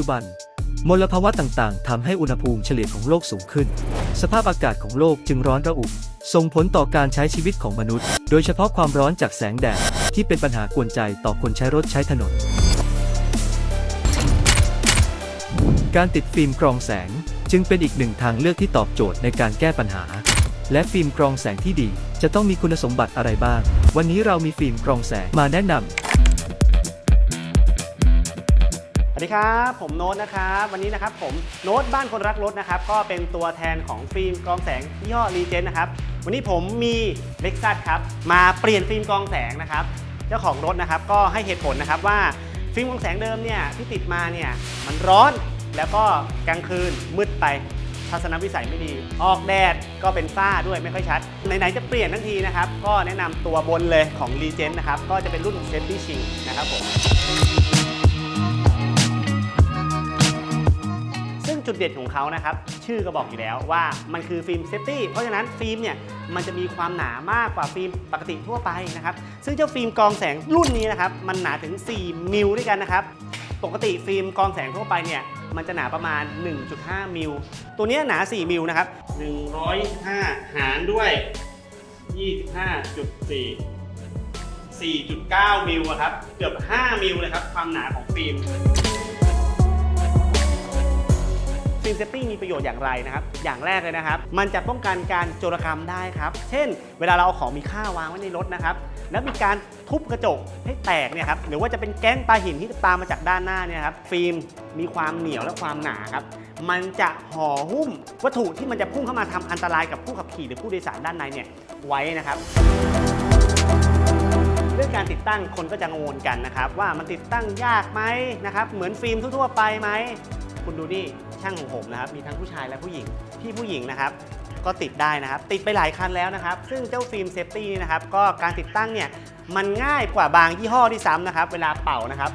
จุบัน มลภาวะต่างๆทำให้อุณหภูมิเฉลี่ยของโลกสูงขึ้น สภาพอากาศของโลกจึงร้อนระอุ ส่งผลต่อการใช้ชีวิตของมนุษย์ โดยเฉพาะความร้อนจากแสงแดดที่เป็นปัญหากวนใจต่อคนใช้รถใช้ถนน การติดฟิล์มกรองแสงจึงเป็นอีกหนึ่งทางเลือกที่ตอบโจทย์ในการแก้ปัญหา และฟิล์มกรองแสงที่ดี จะต้องมีคุณสมบัติอะไรบ้าง วันนี้เรามีฟิล์มกรองแสงมาแนะนำ วัสดีครับ ผมโน้ตนะครับ วันนี้นะครับผมโน้ตบ้านคนรักรถนะครับ ก็เป็นตัวแทนของฟิล์มกรองแสงยี่ห้อรีเจนนะครับ วันนี้ผมมีเล็กซัสครับ มาเปลี่ยนฟิล์มกรองแสงนะครับ เจ้าของรถนะครับก็ให้เหตุผลนะครับว่าฟิล์มกรองแสงเดิมเนี่ยที่ติดมาเนี่ยมันร้อนแล้วก็กลางคืนมืดไปทัศนวิสัยไม่ดี ออกแดดก็เป็นฝ้าด้วยไม่ค่อยชัด ไหน ๆ จะเปลี่ยนทั้งทีนะครับ ก็แนะนำตัวบนเลยของ r e g e n นะครับ ก็จะเป็นรุ่น Safety Shing นะครับผม จุดเด่นของเขานะครับ ชื่อก็บอกอยู่แล้วว่ามันคือฟิล์มเซฟตี้เพราะฉะนั้นฟิล์มเนี่ยมันจะมีความหนามากกว่าฟิล์มปกติทั่วไปนะครับ ซึ่งเจ้าฟิล์มกรองแสงรุ่นนี้นะครับมันหนาถึง 4 มิลด้วยกันนะครับ ปกติฟิล์มกรองแสงทั่วไปเนี่ยมันจะหนาประมาณ 1.5 มิล ตัวนี้หนา 4 มิลนะครับ125หารด้วย 25.4 4.9 มิลครับ เกือบ 5 มิลเลยครับ ความหนาของฟิล์ม เซฟตี้มีประโยชน์อย่างไรนะครับ อย่างแรกเลยนะครับ มันจะป้องกันการโจรกรรมได้ครับ เช่น เวลาเราเอาของมีค่าวางไว้ในรถนะครับ แล้วมีการทุบกระจกให้แตกเนี่ยครับ หรือว่าจะเป็นแก๊งปลาหินที่ตามมาจากด้านหน้าเนี่ยครับ ฟิล์มมีความเหนียวและความหนาครับ มันจะห่อหุ้มวัตถุที่มันจะพุ่งเข้ามาทำอันตรายกับผู้ขับขี่หรือผู้โดยสารด้านในเนี่ยไว้นะครับเรื่องการติดตั้งคนก็จะกังกันนะครับว่ามันติดตั้งยากไหมนะครับเหมือนฟิล์มทั่วๆไปไหม คุณดูนี่ช่างของผมนะครับมีทั้งผู้ชายและผู้หญิงพี่ผู้หญิงนะครับ ก็ติดได้นะครับ ติดไปหลายคันแล้วนะครับ ซึ่งเจ้าฟิล์มเซฟตี้นะครับ ก็การติดตั้งเนี่ยมันง่ายกว่าบางยี่ห้อที่ซ้ำนะครับ เวลาเป่านะครับ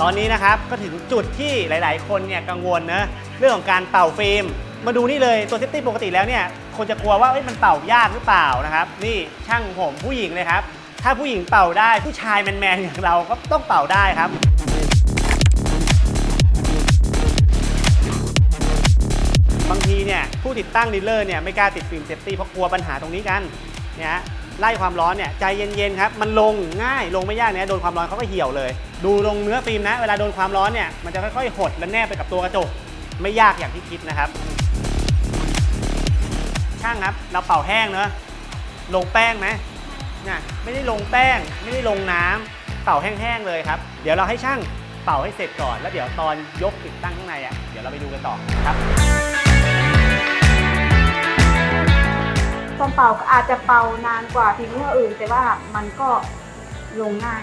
ตอนนี้นะครับก็ถึงจุดที่หลาย ๆ คนเนี่ยกังวลนะเรื่องของการเป่าฟิล์ม มาดูนี่เลยตัวเซฟตี้ปกติแล้วเนี่ยคนจะกลัวว่ามันเป่ายากหรือเปล่านะครับ นี่ช่างผมผู้หญิงเลยครับ ถ้าผู้หญิงเป่าได้ผู้ชายแมนๆอย่างเราก็ต้องเป่าได้ครับบางทีเนี่ยผู้ติดตั้งดีลเลอร์เนี่ยไม่กล้าติดฟิล์มเซฟตี้เพราะกลัวปัญหาตรงนี้กันเนี่ยไล่ความร้อนเนี่ยใจเย็นๆครับมันลงง่ายลงไม่ยากเนี่ยโดนความร้อนเขาก็เหี่ยวเลย ดูลงเนื้อฟิล์มนะ เวลาโดนความร้อนเนี่ยมันจะค่อยๆหดและแนบไปกับตัวกระจก ไม่ยากอย่างที่คิดนะครับ ช่างครับเราเป่าแห้งเนอะลงแป้งไหม นี่ยไม่ได้ลงแป้ง ไม่ได้ลงน้ำเป่าแห้งๆเลยครับ เดี๋ยวเราให้ช่างเป่าให้เสร็จก่อน แล้วเดี๋ยวตอนยกติดตั้งข้างในอะเดี๋ยวเราไปดูกันต่อครับตอนเป่าก็อาจจะเป่านานกว่าทีมยี่ห้ออื่น แต่ว่ามันก็ลงง่าย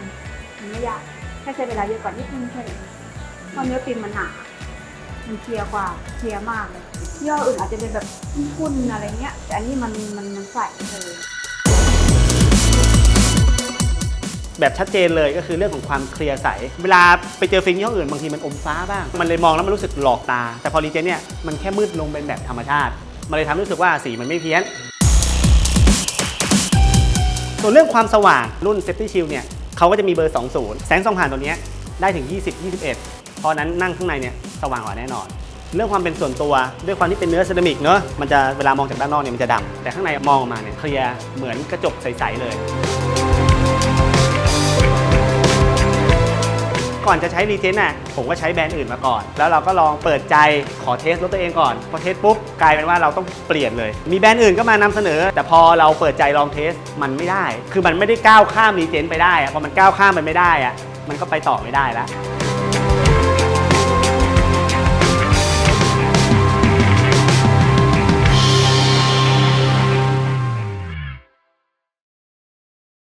มันไม่ยากแค่ใช้เวลาเยอะกว่านิดนึงแค่นั้นเพราะเนื้อฟิล์มมันหนามันเคลียร์กว่าเคลียร์มากเลยยี่ห้ออื่นอาจจะเป็นแบบคุ้นๆอะไรเงี้ย แต่อันนี้มันมันมันใสเลย แบบชัดเจนเลยก็คือเรื่องของความเคลียร์ใส เวลาไปเจอฟิล์มยี่ห้ออื่นบางทีมันอมฟ้าบ้าง มันเลยมองแล้วมันรู้สึกหลอกตา แต่พอรีเจนเนี่ยมันแค่มืดลงเป็นแบบธรรมชาติ มันเลยทำให้รู้สึกว่าสีมันไม่เพี้ยน ส่วนเรื่องความสว่างรุ่น Safety Shield เนี่ยเขาก็จะมีเบอร์ 20 แสงส่องผ่านตัวเนี้ยได้ถึง 20 21 เพราะนั้นนั่งข้างในเนี่ยสว่างกว่าแน่นอนเรื่องความเป็นส่วนตัวด้วยความที่เป็นเนื้อเซรามิกเนอะมันจะเวลามองจากด้านนอกเนี่ยมันจะดำแต่ข้างในมองออกมาเนี่ยเคลียร์เหมือนกระจกใส ๆ เลย ก่อนจะใช้รีเทนน่ะผมก็ใช้แบรนด์อื่นมาก่อน แล้วเราก็ลองเปิดใจขอเทสรถตัวเองก่อนพอเทสปุ๊บกลายเป็นว่าเราต้องเปลี่ยนเลย มีแบรนด์อื่นก็มานำเสนอ แต่พอเราเปิดใจลองเทสมันไม่ได้ คือมันไม่ได้ก้าวข้ามรีเทนไปได้อะพอมันก้าวข้ามไปไม่ได้อะมันก็ไปต่อไม่ได้แล้ว